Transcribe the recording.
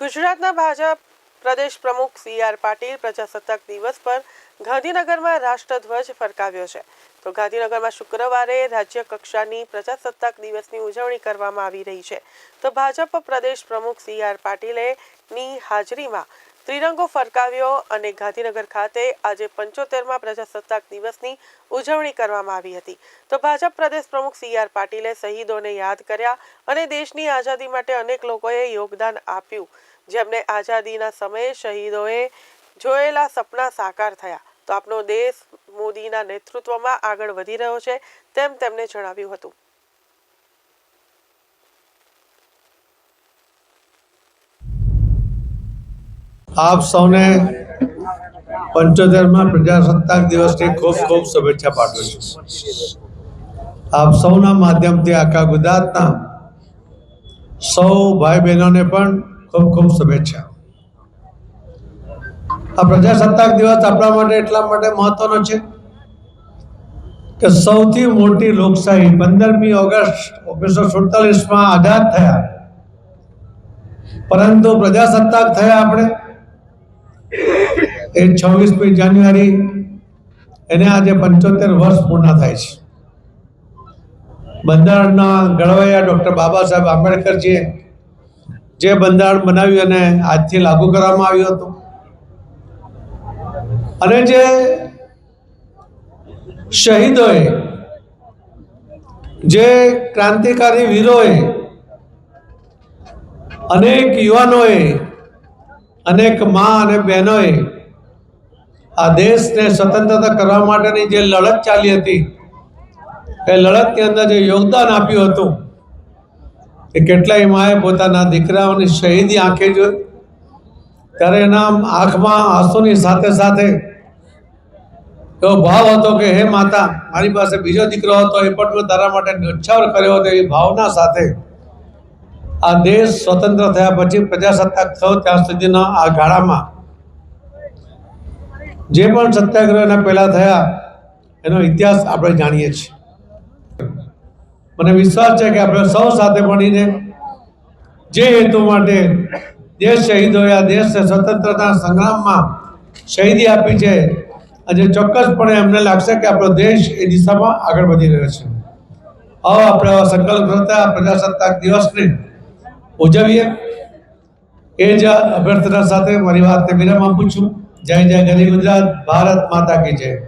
ગુજરાતના ભાજપ પ્રદેશ પ્રમુખ C R Patil પ્રજાસત્તાક દિવસ પર ગાંધીનગરમાં રાષ્ટ્રધ્વજ ફરકાવ્યો છે. તો ગાંધીનગરમાં શુક્રવારે રાજ્ય કક્ષાની પ્રજાસત્તાક દિવસની ઉજવણી કરવામાં આવી રહી છે. તો ભાજપ પ્રદેશ પ્રમુખ સી આર પાટીલે ની હાજરીમાં ત્રિરંગો ફરકાવ્યો અને ગાંધીનગર ખાતે આજે પંચોતેરમાં પ્રજાસત્તાક દિવસની ઉજવણી કરવામાં આવી હતી. તો ભાજપ પ્રદેશ પ્રમુખ સી આર પાટીલે શહીદોને યાદ કર્યા અને દેશની આઝાદી માટે અનેક લોકોએ યોગદાન આપ્યું. જેમને આઝાદીના સમયે શહીદોએ જોયેલા સપના સાકાર થયા. તો આપનો દેશ મોદીના નેતૃત્વમાં આગળ વધી રહ્યો છે તેમ તેમણે જણાવ્યું હતું. આપ સૌને પંચોતેરમાં પ્રજાસત્તાક દિવસની ખૂબ ખૂબ શુભેચ્છા પાઠવું છું. આપ સૌના માધ્યમથી આખા ગુજરાતના સૌ ભાઈ બહેનોને પણ ખૂબ ખૂબ શુભેચ્છા આ પ્રજાસત્તાક દિવસ આપણા માટે એટલા માટે મહત્વનો છે કે સૌથી મોટી લોકશાહી પંદરમી ઓગસ્ટ ઓગણીસો સુડતાલીસમાં આઝાદ થયા. પરંતુ પ્રજાસત્તાક થયા આપણે એ છવ્વીસમી જાન્યુઆરી એને આજે પંચોતેર વર્ષ પૂર્ણ થાય છે. બંધારણના ઘડવૈયા ડૉક્ટર બાબા સાહેબ આંબેડકરજીએ જે બંધારણ બનાવ્યું અને આજથી લાગુ કરવામાં આવ્યું હતું. અને જે શહીદોએ, જે ક્રાંતિકારી વીરોએ, અનેક યુવાનોએ, અનેક મા અને બહેનોએ આ દેશને સ્વતંત્રતા કરવા માટેની જે લડત ચાલી હતી, એ લડતની અંદર જે યોગદાન આપ્યું હતું, એ કેટલાય માએ પોતાના દીકરાઓની શહીદી આંખે જોઈ. ત્યારે એના આંખમાં આંસુની સાથે સાથે એવો ભાવ હતો કે, હે માતા, મારી પાસે બીજો દીકરો હતો, એ પણ મેં તારા માટે ન્યોછાવર કર્યો હતો. એવી ભાવના સાથે આ દેશ સ્વતંત્ર થયા પછી પ્રજાસત્તાક થયો, ત્યાં સુધીના આ ગાળામાં જે પણ સત્યાગ્રહ એના પહેલાં થયા, એનો ઇતિહાસ આપણે જાણીએ છીએ. મને વિશ્વાસ છે કે આપણે સૌ સાથે મળીને જે હેતુ માટે દેશ શહીદોએ આ દેશને સ્વતંત્રતા સંગ્રામમાં શહીદી આપી છે, આજે ચોક્કસપણે અમને લાગશે કે આપણો દેશ એ દિશામાં આગળ વધી રહ્યો છે. આવો આપણે સંકલ્પ કરતા પ્રજાસત્તાક દિવસને ઉજવીએ. એ જ અભ્યર્થના સાથે મારી વાતને વિરામ આપું છું. જય જય ગરી ગુજરાત ભારત માતા કી જય.